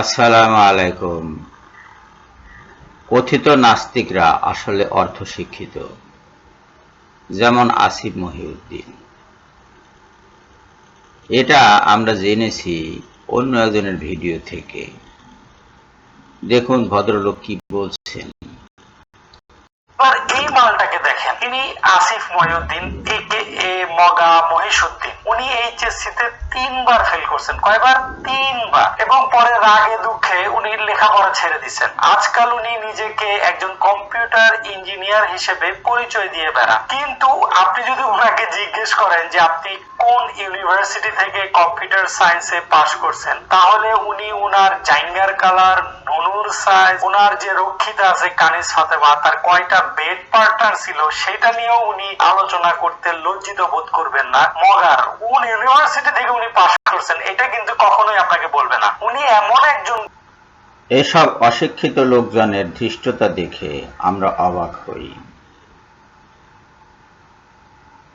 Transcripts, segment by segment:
আসসালামু আলাইকুম। কথিত নাস্তিকরা আসলে অর্ধশিক্ষিত যেমন আসিফ মহিউদ্দিন। এটা আমরা জেনেছি অন্য একজনের ভিডিও থেকে। দেখুন ভদ্রলোক কি বলছেন। এই মালটাকে দেখেন। তিনি আসিফ মহিউদ্দিন এ মগা মহিষুদ্দিন উনি তিনবার ফেল করছেন। কয়বার? তিনবার। এবং পরে রাগে দুঃখে উনি লেখাপড়া ছেড়ে আজকাল উনি নিজেকে একজন কম্পিউটার ইঞ্জিনিয়ার হিসেবে পরিচয় দিয়ে বেড়ান। কিন্তু আপনি যদি ওনাকে জিজ্ঞেস করেন যে আপনি কোন ইউনিভার্সিটি থেকে কম্পিউটার সায়েন্সে পাশ করছেন, তাহলে উনি উনার জাইঙ্গার কালার নুনুর সাইজ ওনার যে রক্ষিতা আছে কানিস ফাতেমা, তার কয়টা বেড পার্টনার ছিল, সেটা নিয়েও উনি আলোচনা করতে লজ্জিত বোধ করবেন না। মগার কোন ইউনিভার্সিটি থেকে উনি পাশ করছেন, এটা কিন্তু কখনোই আপনাকে বলবে না। উনি এমন একজন এসব অশিক্ষিত লোকজনের ধৃষ্টতা দেখে আমরা অবাক হই।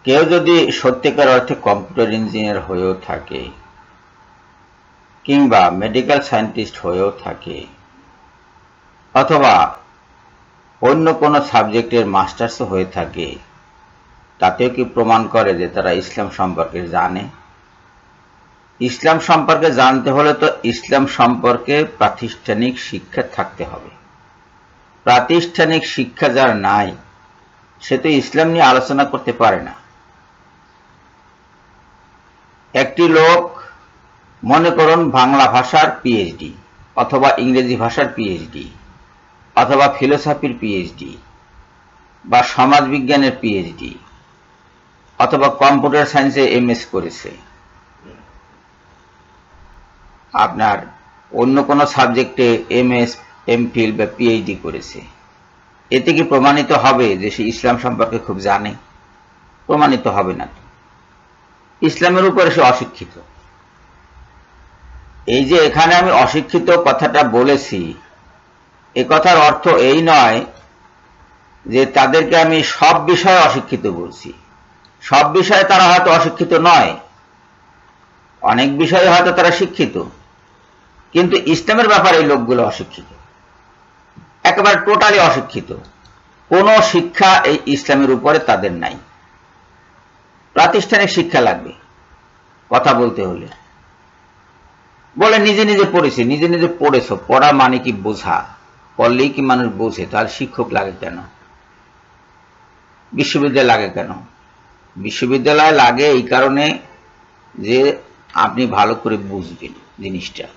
কেউ যদি সত্যিকার অর্থে কম্পিউটার ইঞ্জিনিয়ার হয়েও থাকে, কিংবা মেডিকেল সায়েন্টিস্ট হয়েও থাকে, অথবা অন্য কোনো সাবজেক্টের মাস্টার্স হয়ে থাকে। তাতেও কি প্রমাণ করে যে তারা ইসলাম সম্পর্কে জানে? ইসলাম সম্পর্কে জানতে হলে তো ইসলাম সম্পর্কে প্রাতিষ্ঠানিক শিক্ষা থাকতে হবে। প্রাতিষ্ঠানিক শিক্ষা যার নাই, সে তো ইসলাম নিয়ে আলোচনা করতে পারে না। একটি লোক, মনে করুন বাংলা ভাষার পিএইচডি অথবা ইংরেজি ভাষার পিএইচডি অথবা ফিলোসফির পিএইচডি বা সমাজবিজ্ঞানের পিএইচডি অথবা কম্পিউটার সায়েন্সে এমএস করেছে। আপনার অন্য কোনো সাবজেক্টে এমএস এমফিল বা পিএইচডি করেছে। এতে কি প্রমাণিত হবে যে সে ইসলাম সম্পর্কে খুব জানে? প্রমাণিত হবে না ইসলামের উপরে সে অশিক্ষিত। এই যে এখানে আমি অশিক্ষিত কথাটা বলেছি এ কথার অর্থ এই নয় যে তাদেরকে আমি সব বিষয়ে অশিক্ষিত বলছি। সব বিষয়ে তারা হয়তো অশিক্ষিত নয়। অনেক বিষয়ে হয়তো তারা শিক্ষিত। কিন্তু ইসলামের ব্যাপারে এই লোকগুলো অশিক্ষিত। একেবারে টোটালি অশিক্ষিত। কোনো শিক্ষা এই ইসলামের উপরে তাদের নাই। প্রাতিষ্ঠানিক শিক্ষা লাগবে কথা বলতে হলে। বলে নিজে নিজে পড়েছে, নিজে নিজে পড়েছ, পড়া মানে কি বোঝা? পড়লেই কি মানুষ বোঝে? তাহলে শিক্ষক লাগে কেন? বিশ্ববিদ্যালয় লাগে কেন? বিশ্ববিদ্যালয় লাগে এই কারণে যে আপনি ভালো করে বুঝবেন জিনিসটা।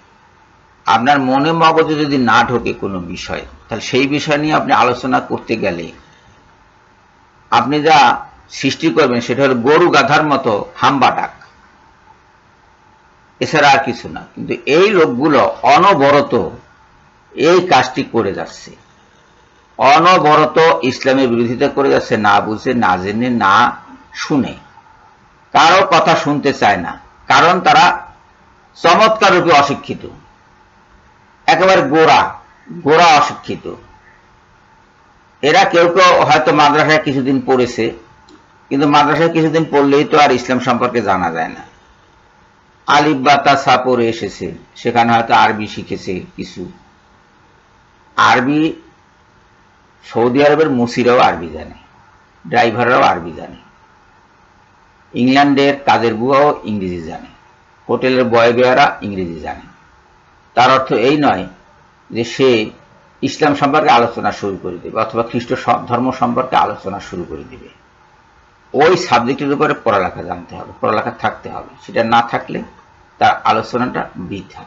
আপনার মনে মগজে যদি না ঢোকে কোনো বিষয়, তাহলে সেই বিষয় নিয়ে আপনি আলোচনা করতে গেলে আপনি যা সৃষ্টি করবেন সেটা হলো গরু গাধার মতো হাম্বা ডাক এছাড়া আর কিছু না। কিন্তু এই লোকগুলো অনবরত এই কাজটি করে যাচ্ছে। অনবরত ইসলামের বিরোধিতা করে যাচ্ছে, না বুঝে, না জেনে, না শুনে। কারও কথা শুনতে চায় না, কারণ তারা চমৎকার রূপে অশিক্ষিত। একেবারে গোড়া গোড়া অশিক্ষিত। এরা কেউ কেউ হয়তো মাদ্রাসায় কিছুদিন পড়েছে, কিন্তু মাদ্রাসায় কিছুদিন পড়লেই তো আর ইসলাম সম্পর্কে জানা যায় না। আলিফ বা তাসা পড়ে এসেছে, সেখানে হয়তো আরবি শিখেছে কিছু। আরবি, সৌদি আরবের মুসিরাও আরবি জানে, ড্রাইভাররাও আরবি জানে, ইংল্যান্ডের কাজের বুয়াও ইংরেজি জানে, হোটেলের বয় বেয়ারা ইংরেজি জানে। তার অর্থ এই নয় যে সে ইসলাম সম্পর্কে আলোচনা শুরু করে দেবে অথবা খ্রিস্ট ধর্ম সম্পর্কে আলোচনা শুরু করে দিবে। ওই সাবজেক্টের উপরে পড়ালেখা জানতে হবে, পড়ালেখা থাকতে হবে। সেটা না থাকলে তার আলোচনাটা বৃথা।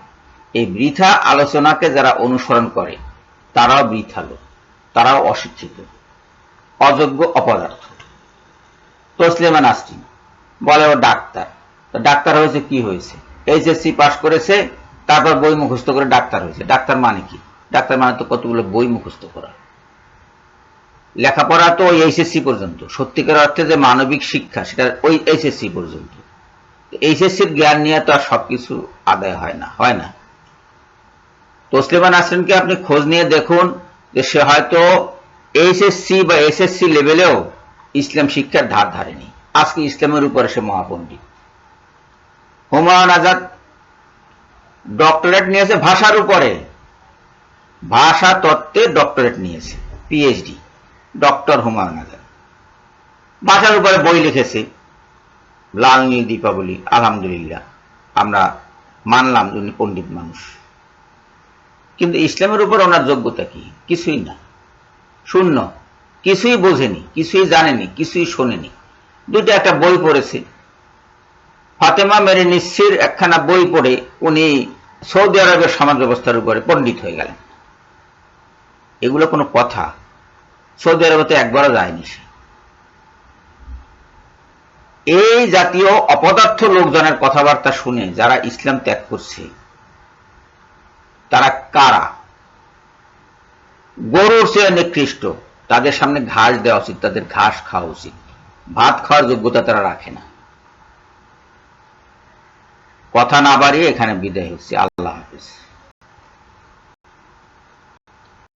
এই বৃথা আলোচনাকে যারা অনুসরণ করে তারাও বৃথা লোক তারাও অশিক্ষিত, অযোগ্য অপদার্থ। তসলিমা নাসরিন বলে ও ডাক্তার ডাক্তার হয়েছে, কি হয়েছে? এইচএসসি পাস করেছে, তারপর বই মুখস্থ করে ডাক্তার হয়েছে। ডাক্তার মানে কি? ডাক্তার মানে তো কতগুলো বই মুখস্থ করা। লেখাপড়া তো ওই এইচএসসি পর্যন্ত। সত্যিকার অর্থে যে মানবিক শিক্ষা, সেটা ওই এইচএসসি পর্যন্ত। এইচএসসির জ্ঞান নিয়ে তো আর সবকিছু আদায় হয় না হয় না। তসলিমা নাসরিনকে আপনি খোঁজ নিয়ে দেখুন যে সে হয়তো এইচএসসি বা এসএসসি লেভেলেও ইসলাম শিক্ষার ধার ধারেনি। আজকে ইসলামের উপরে সে মহাপণ্ডিত। হুমায়ুন আজাদ ডক্টরেট নিয়েছে ভাষার উপরে। ভাষা তত্ত্বে ডক্টরেট নিয়েছে, পিএইচডি, ডক্টর হুমায়ুন আজাদ। ভাষার উপরে বই লিখেছে, লাল নীল দীপাবলি, আলহামদুলিল্লাহ, আমরা মানলাম উনি পণ্ডিত মানুষ। কিন্তু ইসলামের উপর ওনার যোগ্যতা কি? কিছুই না। শূন্য। কিছুই বোঝেনি, কিছুই জানেনি, কিছুই শোনেনি। দুটো একটা বই পড়েছে। ফাতেমা মেরে নিশ্চির একখানা বই পড়ে উনি সৌদি আরবের সমাজ ব্যবস্থার উপরে পণ্ডিত হয়ে গেলেন। এগুলো কোনো কথা। সৌদি আরবে একবারও যায়নি সে। এই জাতীয় অপদার্থ লোকজনের কথাবার্তা শুনে যারা ইসলাম ত্যাগ করছে তারা কারা? গরুর চেয়ে নিকৃষ্ট। তাদের সামনে ঘাস দেওয়া উচিত, তাদের ঘাস খাওয়া উচিত। ভাত খাওয়ার যোগ্যতা তারা রাখে না। কথা না বাড়িয়ে এখানে বিদায় হচ্ছে। আল্লাহ হাফিজ।